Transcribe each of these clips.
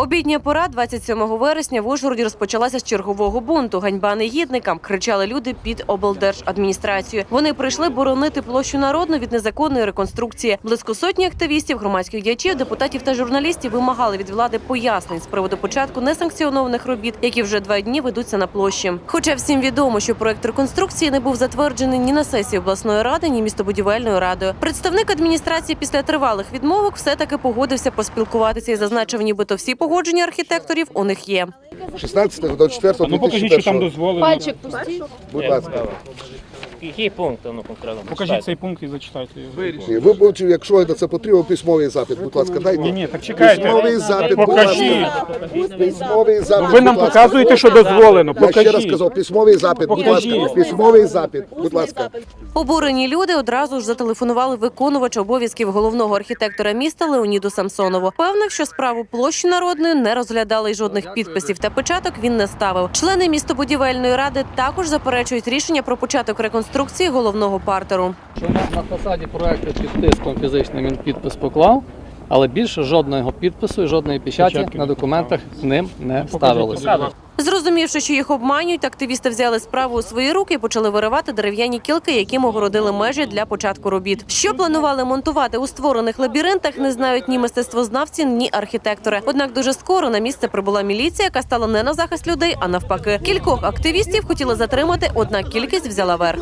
Обідня пора 27 вересня в Ужгороді розпочалася з чергового бунту. Ганьба негідникам кричали люди під облдержадміністрацією. Вони прийшли боронити площу народну від незаконної реконструкції. Близько сотні активістів, громадських діячів, депутатів та журналістів вимагали від влади пояснень з приводу початку несанкціонованих робіт, які вже два дні ведуться на площі. Хоча всім відомо, що проект реконструкції не був затверджений ні на сесії обласної ради, ні містобудівельною радою. Представник адміністрації після тривалих відмовок все таки погодився поспілкуватися і зазначив, нібито всі погодження архітекторів у них є. 16 до 4 А ну покажіть, що там дозволено. Пальчик пустіть. Будь ласка. Який пункт, ну конкретно? Покажіть цей пункт і зачитайте його. Ні, Ви будете, якщо це потрібно, письмовий запит, будь ласка, дайте. Ні, ні, так чекайте. Письмовий запит, будь Покажіть. ласка. Письмовий запит, Ви нам будь ласка. показуєте, що дозволено. Я ще раз Покажіть. сказав, письмовий запит, будь ласка. Покажіть. Письмовий запит, будь ласка. Обурені люди одразу ж зателефонували виконувачу обов'язків головного архітектора міста Леоніду Самсонову. Певних, що справу площі народної не розглядали і жодних підписів та печаток він не ставив. Члени містобудівельної ради також заперечують рішення про початок реконструкції головного партеру. що на, на фасаді проекту під тиском фізичним він підпис поклав, але більше жодного підпису і жодної печаті на документах ним не ставилося. Зрозумівши, що їх обманюють, активісти взяли справу у свої руки і почали виривати дерев'яні кілки, яким огородили межі для початку робіт. Що планували монтувати у створених лабіринтах, не знають ні мистецтвознавці, ні архітектори. Однак дуже скоро на місце прибула міліція, яка стала не на захист людей, а навпаки. Кількох активістів хотіли затримати, однак кількість взяла верх.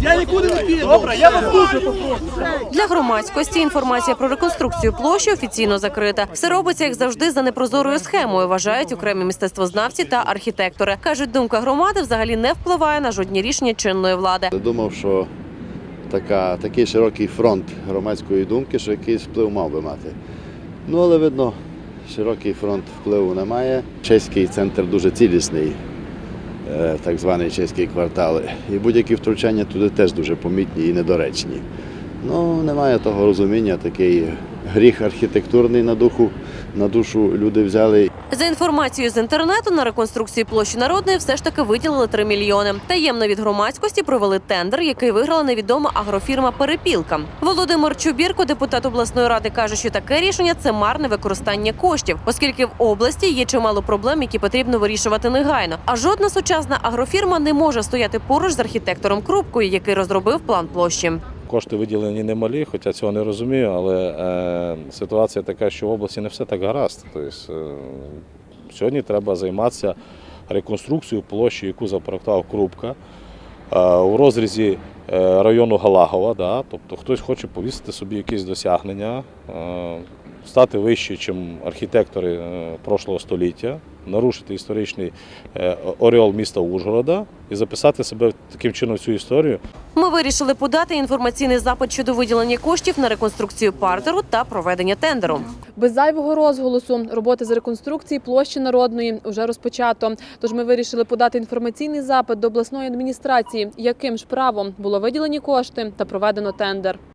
Я нікуди не піду. Добре, я вас дуже Для громадськості інформація про реконструкцію площі офіційно закрита. Все робиться як завжди за непрозорою схемою. Вважають окремі мистецтвознавці та архітектори. кажуть, думка громади взагалі не впливає на жодні рішення чинної влади. Думав, що така, такий широкий фронт громадської думки, що якийсь вплив мав би мати. Ну, але видно, широкий фронт впливу немає. Чеський центр дуже цілісний, е, так званий чеський квартал. І будь-які втручання туди теж дуже помітні і недоречні. Ну, немає того розуміння, такий гріх архітектурний на духу, на душу люди взяли За інформацією з інтернету на реконструкцію площі народної все ж таки виділили 3 мільйони. Таємно від громадськості провели тендер, який виграла невідома агрофірма Перепілка. Володимир Чубірко, депутат обласної ради, каже, що таке рішення це марне використання коштів, оскільки в області є чимало проблем, які потрібно вирішувати негайно. А жодна сучасна агрофірма не може стояти поруч з архітектором Крупкою, який розробив план площі. Кошти виділені немалі, хоча цього не розумію, але е, ситуація така, що в області не все так гаразд. Тобто, е, сьогодні треба займатися реконструкцією площі, яку запроектував Крупка е, у розрізі е, району Галагова. Да, тобто хтось хоче повісити собі якісь досягнення, е, стати вище, ніж архітектори е, прошлого століття, нарушити історичний е, оріол міста Ужгорода і записати себе таким чином в цю історію. Ми вирішили подати інформаційний запит щодо виділення коштів на реконструкцію партеру та проведення тендеру. Без зайвого розголосу роботи з реконструкції площі народної вже розпочато. Тож ми вирішили подати інформаційний запит до обласної адміністрації, яким ж правом було виділені кошти та проведено тендер.